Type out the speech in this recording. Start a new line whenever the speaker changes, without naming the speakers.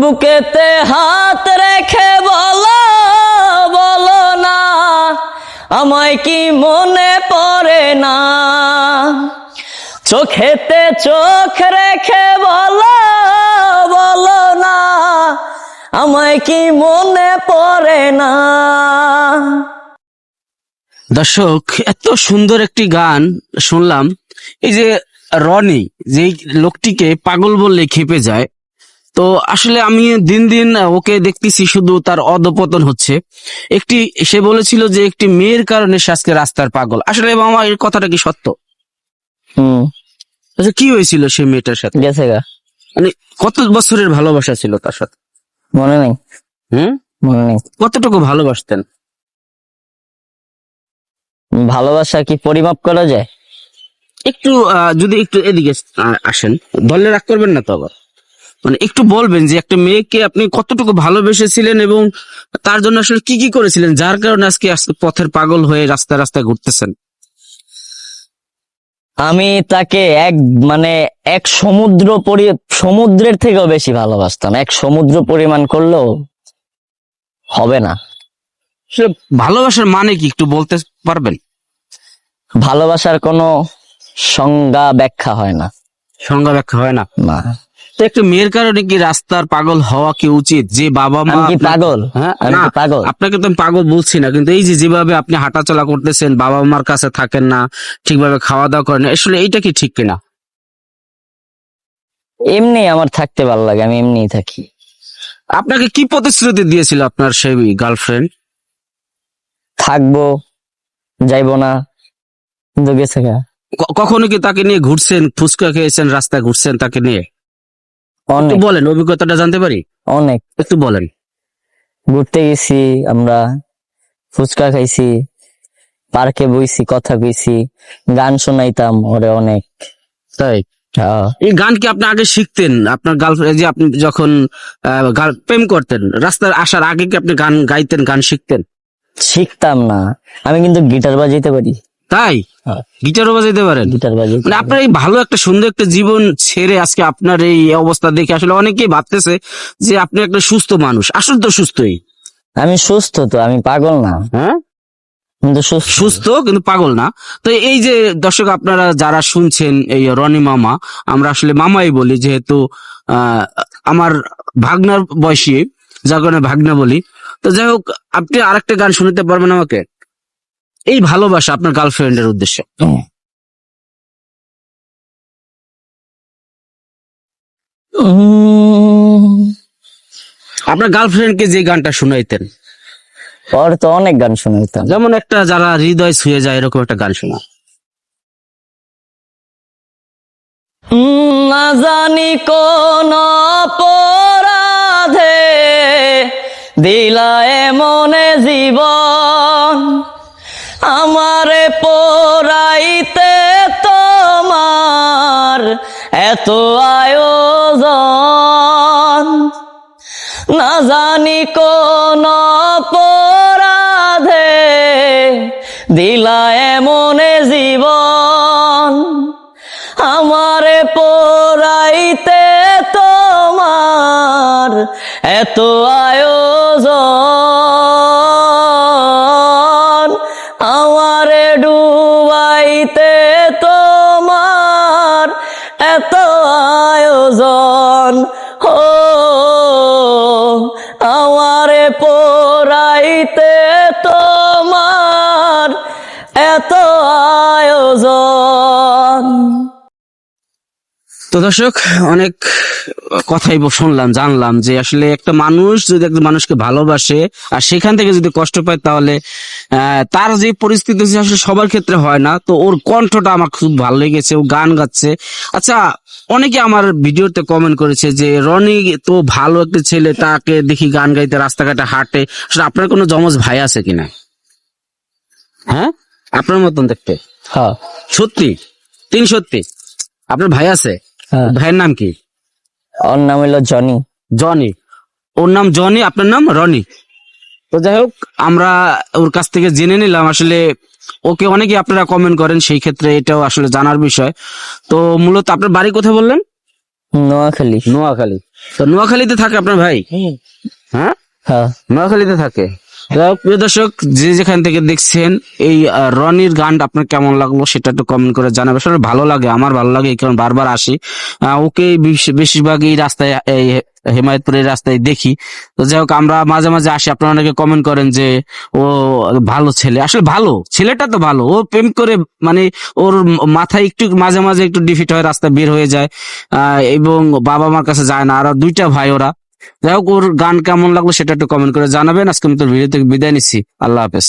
বুকেতে হাত রেখে বলো বলো না, আমায় কি মনে পড়ে না? চোখেতে চোখ রেখে বলো বলো না, আমায় কি মনে পড়ে না?
দর্শক, এত সুন্দর একটি গান শুনলাম। এই যে রনি যে লোকটিকে পাগল বললে খেপে যায় তো আসলে আমি দিন দিন ওকে দেখতেছি শুধু তার অধপতন হচ্ছে। একটি সে বলেছিল যে একটি মেয়ের কারণে সে আজকে রাস্তার পাগল। আসলে মামা এর কথাটা কি সত্য?
হুম।
আচ্ছা কি হয়েছিল সে মেয়েটার সাথে?
গেছে গা।
মানে কত বছরের ভালোবাসা ছিল তার সাথে?
মনে নেই।
হুম?
মনে নেই।
কতটুকু ভালোবাসতেন?
ভালোবাসা কি পরিমাপ করা যায়?
একটু যদি একটু এদিকে আসেন। ধরলে রাগ করবেন না তো আবার। মানে একটু বলবেন যে একটা মেয়েকে আপনি কতটুকু ভালোবেসেছিলেন এবং তার জন্য আসলে কি কি করেছিলেন? যার কারণে আজকে পথের পাগল হয়ে রাস্তায় রাস্তায় ঘুরতেছেন?
আমি তাকে এক মানে এক সমুদ্র পরি সমুদ্রের থেকেও বেশি ভালোবাসতাম। এক সমুদ্র পরিমাণ করলেও হবে না।
ভালোবাসার মানে কি? একটু বলতে পারবেন?
ভালোবাসার কোনো সংজ্ঞা ব্যাখ্যা হয় না।
সংজ্ঞা ব্যাখ্যা হয় না?
না।
তো একটা মেয়ের কারণে কি রাস্তার পাগল হওয়া কি উচিত? যে বাবা মা
কি পাগল?
হ্যাঁ না
পাগল?
আপনাকে তো আমি পাগল বলছি না কিন্তু এই যে যেভাবে আপনি হাঁটাচলা করতেছেন বাবা মার কাছে থাকেন না ঠিকভাবে খাওয়া দাওয়া করেন আসলে এইটা কি ঠিক কিনা?
এমনি আমার থাকতে ভালো লাগে আমি এমনিই থাকি।
আপনাকে কি প্রতিশ্রুতি দিয়েছিল আপনার সেই গার্লফ্রেন্ড?
থাকব যাইবো না কিন্তু গেছে
কখনো কি তাকে নিয়ে ঘুরছেন ফুচকা খেয়েছেন রাস্তায় ঘুরছেন তাকে নিয়ে? একটু বলেন অভিজ্ঞতাটা জানতে পারি?
অনেক।
একটু বলেন।
ঘুরতে গেছি আমরা ফুচকা খাইছি পার্কে বইছি কথা কইছি গান শোনাইতাম ওরে অনেক।
তাই?
হ্যাঁ।
এই গান কি আপনি আগে শিখতেন? আপনার গার্লফ্রেন্ড যে আপনি যখন প্রেম করতেন রাস্তার আসার আগে কি আপনি গান গাইতেন গান শিখতেন?
শিখতাম না। আমি কিন্তু গিটার বাজাইতে পারি।
তাই?
হ্যাঁ।
গিটারও বাজাইতে পারেন?
গিটার বাজাইতে
মানে আপনার এই ভালো একটা সুন্দর একটা জীবন ছেড়ে আজকে আপনার এই অবস্থা দেখে আসলে অনেকেই ভাবতেছে যে আপনি একটা সুস্থ মানুষ। আসলে তো সুস্থই।
আমি সুস্থ তো আমি পাগল না।
হ্যাঁ?
কিন্তু সুস্থ
কিন্তু পাগল না। তো এই যে দর্শক আপনারা যারা শুনছেন এই রনি মামা আমরা আসলে মামাই বলি যেহেতু আহ, আমার ভাগনার বয়সী যার কারণে ভাগনা বলি। তো যাই হোক আপনি আরেকটা গান শুনতে পারবেন আমাকে? এই ভালোবাসা আপনার গার্লফ্রেন্ডের উদ্দেশ্যে। আপনার গার্লফ্রেন্ডকে যে গানটা শুনাইতেন?
ওর তো অনেক গান শোনাইতাম।
যেমন একটা যারা হৃদয় ছুঁয়ে যায় এরকম একটা গান শোনা।
উম, না জানি কোন অপরাধে দিলায় মনে জীবন আমারে পোড়াইতে তোমার এত আয়োজন। না জানি কোন অপরাধে দিলায় মনে জীবন। আমারে পোড়াইতে তোমার এত আয়োজন। পোড়াইতে তোমার এত আয়োজন।
তো দর্শক অনেক কথাই শুনলাম জানলাম যে আসলে একটা মানুষ যদি একটা মানুষকে ভালোবাসে আর সেখান থেকে যদি কষ্ট পায় তাহলে তার যে পরিস্থিতি আসলে সবার ক্ষেত্রে হয় না তো ওর কণ্ঠটা আমার খুব ভালো লেগেছে ও গান গাচ্ছে। আচ্ছা অনেকে আমার ভিডিওতে কমেন্ট করেছে যে রনি তো ভালো একটা ছেলে তাকে দেখি গান গাইতে রাস্তাঘাটে হাঁটে। আসলে আপনার কোনো জমজ ভাই আছে কিনা? হ্যাঁ? আপনার মতন দেখতে?
হ্যাঁ।
সত্যি? তিন সত্যি? আপনার ভাই আছে?
হ্যাঁ।
ভাইয়ের নাম কি?
ওর নাম হলো জনি।
জনি। ওর নাম জনি আপনার নাম রনি। তো যাই হোক আমরা ওর কাছ থেকে জেনে নিলাম আসলে ওকে অনেকে আপনারা কমেন্ট করেন সেই ক্ষেত্রে এটাও আসলে জানার বিষয়। তো মূলত আপনার বাড়ি কোথায় বললেন?
নোয়াখালী।
নোয়াখালী। তো নোয়াখালীতে থাকে আপনার ভাই? হ্যাঁ?
হ্যাঁ।
নোয়াখালীতে থাকে? প্রিয় দর্শক, যে যেখান থেকে দেখছেন, এই রনির গানটা আপনার কেমন লাগল সেটা একটু কমেন্ট করে জানাবে আসলে ভালো লাগে, আমার ভালো লাগে কারণ বারবার আসি। ওকে বেশ- বেশিরভাগ এই রাস্তায় এই হেমায়তপুরের রাস্তায় দেখি। তো যাই হোক, আমরা মাঝে মাঝে আসি। আপনারা অনেকে কমেন্ট করেন যে, ও ভালো ছেলে। আসলে ভালো, ছেলেটা তো ভালো। ও প্রেম করে মানে ওর মাথায় একটু, মাঝে মাঝে একটু ডিফিট হয়, রাস্তা বের হয়ে যায়। এবং বাবা মার কাছে যায় না। আর দুইটা ভাই ওরা। যাই হোক, ওর গান কেমন লাগল সেটা একটু কমেন্ট করে জানাবেন। আজকে আমি তোর ভিডিও থেকে বিদায় নিচ্ছি। আল্লাহ হাফেজ।